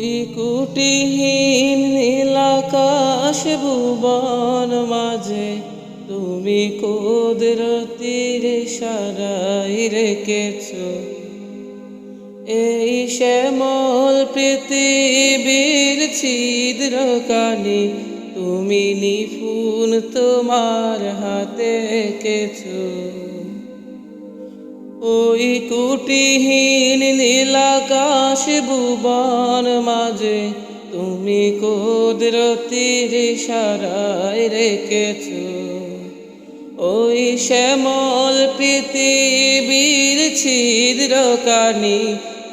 ওই কুটিহীন নীলাকাশ ভুবন মাঝে, তুমি কুদরতির সারাই রেখেছ। এই শ্যামল পৃথিবীর ছিদ্র কানি তুমি নিপুণ তোমার হাতে এঁকেছো। ওই কুটিহীন নীলাকাশ ভুবন মাঝে তুমি কুদরতির সারাই রেখেছ। ওই শ্যামল পৃথিবীর ছিদ্র কানি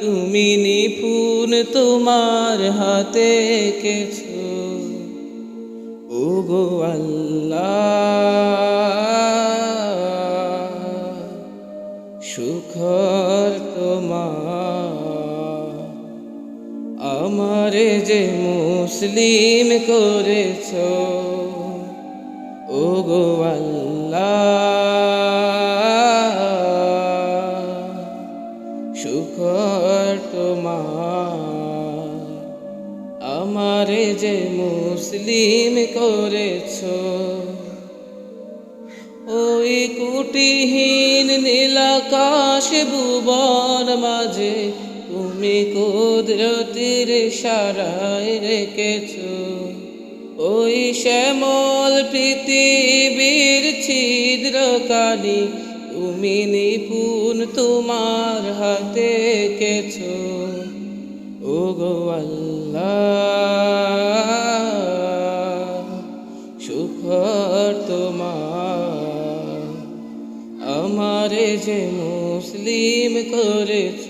তুমি নিপুণ তোমার হাতে এঁকেছো। ওগো আল্লাহ সুখর তোমার। আমারে যে মুসলিম করেছ ও গো আল্লাহ। সুখর তোমার। আমারে যে মুসলিম করেছ ওই কুটিহীন নীলাকাশ ভুবন মাঝে, তুমি কুদরতির সারায় রেখেছ। ওই শ্যামল পৃথিবীর ছিদ্র কানি তুমি নিপুণ তোমার হাতে কেছ। ও গো আল্লাহ। যে মুসলিম করেছ।